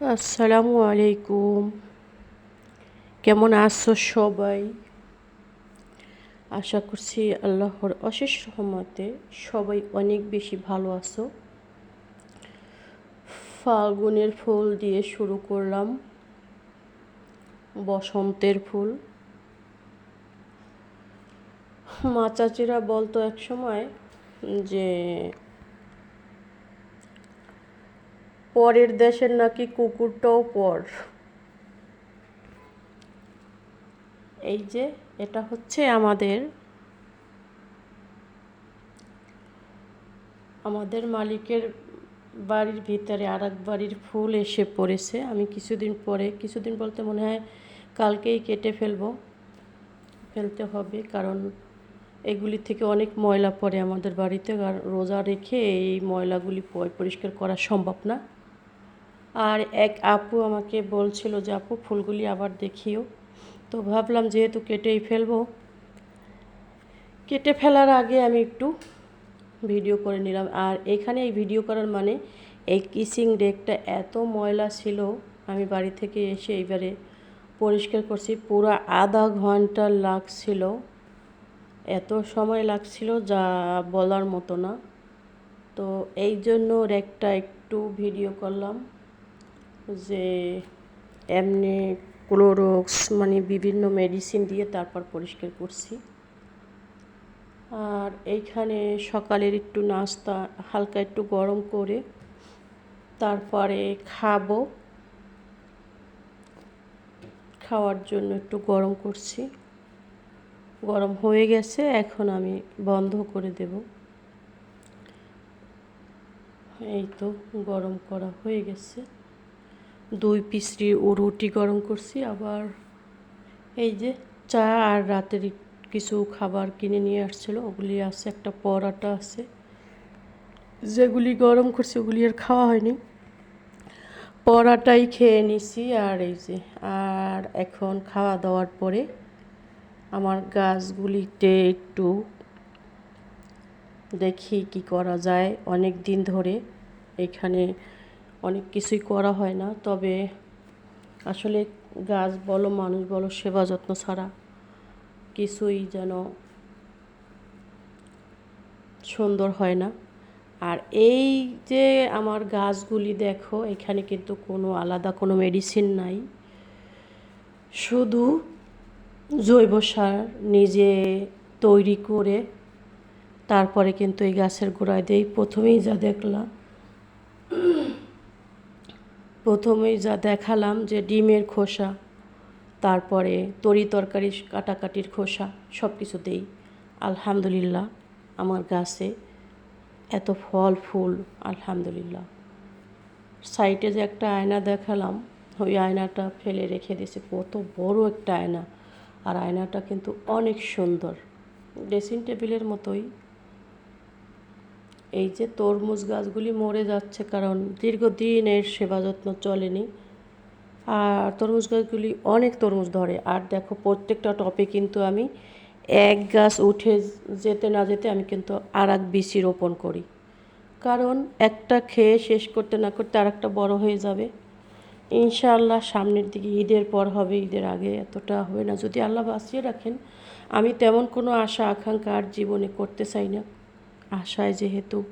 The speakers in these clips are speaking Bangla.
আসসালামু আলাইকুম। কেমন আছো সবাই? আশা করছি আল্লাহর অশেষ রহমতে সবাই অনেক বেশি ভালো আছো। ফাল্গুনের ফুল দিয়ে শুরু করলাম। বসন্তের ফুল। মা চাচিরা বলতো এক সময় যে পরের দেশের নাকি কুকুরটাও পর। এই যে, এটা হচ্ছে আমাদের আমাদের মালিকের বাড়ির ভিতরে আর বাড়ির ফুল এসে পড়েছে। আমি কিছুদিন পরে, কিছুদিন বলতে মনে হয় কালকেই কেটে ফেলব। ফেলতে হবে, কারণ এগুলি থেকে অনেক ময়লা পড়ে আমাদের বাড়িতে, আর রোজা রেখে এই ময়লাগুলি পরিষ্কার করা সম্ভব না। আর এক আপু আমাকে বলছিল যে, আপু, ফুলগুলি আবার দেখিও। তো ভাবলাম যেহেতু কেটেই ফেলব, কেটে ফেলার আগে আমি একটু ভিডিও করে নিলাম। আর এখানে এই ভিডিও করার মানে এই কিসিং ডেকটা এত ময়লা ছিল, আমি বাড়ি থেকে এসে এইবারে পরিষ্কার করছি। পুরো আধা ঘণ্টা লাগছিল, এত সময় লাগছিল যা বলার মতো না। তো এই জন্য রেকটা একটু ভিডিও করলাম। যে এমনি ক্লোরোক্স মানে বিভিন্ন মেডিসিন দিয়ে তারপর পরিষ্কার করছি। আর এইখানে সকালের একটু নাস্তা, হালকা একটু গরম করে তারপরে খাব। খাওয়ার জন্য একটু গরম করছি। গরম হয়ে গেছে, এখন আমি বন্ধ করে দেব। এই তো, গরম করা হয়ে গেছে। দুই পিসরি ও রুটি গরম করছি, আবার এই যে চা আর রাতের কিছু খাবার কিনে নিয়ে আসছিল, ওগুলি আছে, একটা পরাটা আছে। যেগুলি গরম করছি, ওগুলি আর খাওয়া হয়নি। পরাটাই খেয়ে নিছি, আর এই যে, আর এখন খাওয়া দাওয়ার পরে আমার গাছগুলিতে একটু দেখি কি করা যায়। অনেক দিন ধরে এখানে অনেক কিছুই করা হয় না, তবে আসলে গাছ বলো, মানুষ বলো, সেবা যত্ন ছাড়া কিছুই যেন সুন্দর হয় না। আর এই যে আমার গাছগুলি দেখো, এখানে কিন্তু কোনো আলাদা কোনো মেডিসিন নাই। শুধু জৈব সার নিজে তৈরি করে তারপরে কিন্তু এই গাছের গোড়ায় দেই। প্রথমেই যা দেখলাম প্রথমেই যা দেখালাম যে ডিমের খোসা, তারপরে তরি তরকারি কাটাকাটির খোসা সব কিছু দেই। আলহামদুলিল্লাহ, আমার গাছে এত ফল, ফুল, আলহামদুলিল্লাহ। সাইডে যে একটা আয়না দেখালাম, ওই আয়নাটা ফেলে রেখে দিয়েছে। কত বড় একটা আয়না। আর আয়নাটা কিন্তু অনেক সুন্দর। ড্রেসিং টেবিলের মতোই। এই যে তরমুজ গাছগুলি মরে যাচ্ছে কারণ দীর্ঘদিন এর সেবা যত্ন চলেনি। আর তরমুজ গাছগুলি অনেক তরমুজ ধরে। আর দেখো, প্রত্যেকটা টপে কিন্তু আমি এক গাছ উঠে যেতে না যেতে আমি কিন্তু আর এক বিচি রোপণ করি। কারণ একটা খেয়ে শেষ করতে না করতে আর একটা বড়ো হয়ে যাবে। ইনশাআল্লাহ সামনের দিকে ঈদের পর হবে, ঈদের আগে এতটা হবে না। যদি আল্লাহ বাঁচিয়ে রাখেন, আমি তেমন কোনো আশা, আকাঙ্ক্ষা আর জীবনে করতে চাই না। আশায় যেহেতু,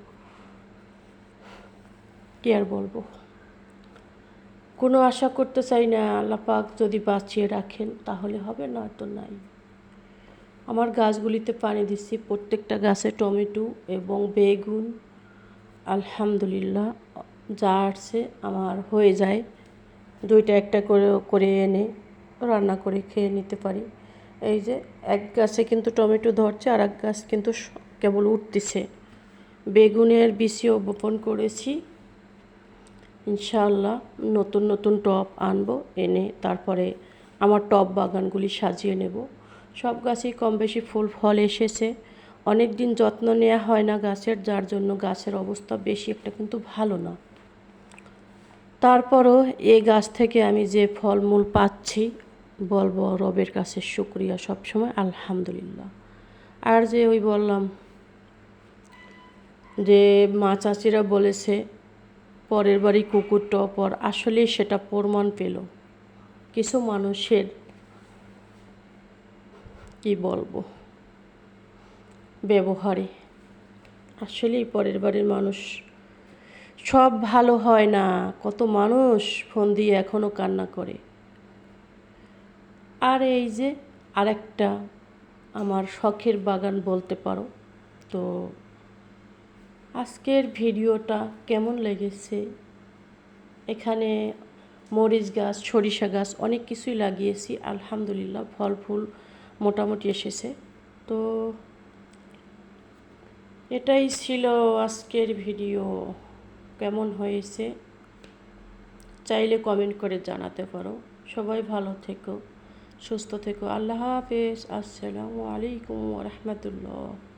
কি আর বলব? কোনো আশা করতে চাই না আল্লাপাক যদি বাঁচিয়ে রাখেন তাহলে হবে না, তো নাই। আমার গাছগুলিতে পানি দিচ্ছি, প্রত্যেকটা গাছে টমেটো এবং বেগুন, আলহামদুলিল্লাহ, যা আসছে আমার হয়ে যায়। দুইটা একটা করে করে এনে রান্না করে খেয়ে নিতে পারি। এই যে, এক গাছে কিন্তু টমেটো ধরছে আর এক গাছ কিন্তু কেবল উঠতেছে। বেগুনের বিচিও বপন করেছি। ইনশাআল্লাহ নতুন নতুন টব আনব, এনে তারপরে আমার টব বাগানগুলি সাজিয়ে নেব। সব গাছেই কম বেশি ফুল, ফল এসেছে। অনেক দিন যত্ন নেওয়া হয় না গাছের, যার জন্য গাছের অবস্থা বেশি একটা কিন্তু ভালো না। তারপরও এই গাছ থেকে আমি যে ফলমূল পাচ্ছি, বলব রবের কাছে শুক্রিয়া সবসময়, আলহামদুলিল্লাহ। আর যে ওই বললাম যে মা চাচিরা বলেছে, পরের বাড়ি কুকুর টপর আসলেই সেটা প্রমাণ পেল। কিছু মানুষের, কি বলব, ব্যবহারে। আসলেই পরের বাড়ির মানুষ, সব ভালো হয় না। কত মানুষ ফোন দিয়ে এখনও কান্না করে। আর এই যে আরেকটা আমার শখের বাগান বলতে পারো, তো আজকের ভিডিওটা কেমন লেগেছে? এখানে মরিচ গাছ, সরিষা গাছ অনেক কিছুই লাগিয়েছি, আলহামদুলিল্লাহ ফল ফুল মোটামুটি এসেছে। তো এটাই ছিল আজকের ভিডিও, কেমন হয়েছে? চাইলে কমেন্ট করে জানাতে পারো। সবাই ভালো থেকো, সুস্থ থেকো। আল্লাহ হাফেজ। আসসালামু আলাইকুম রহমতুল্লাহ।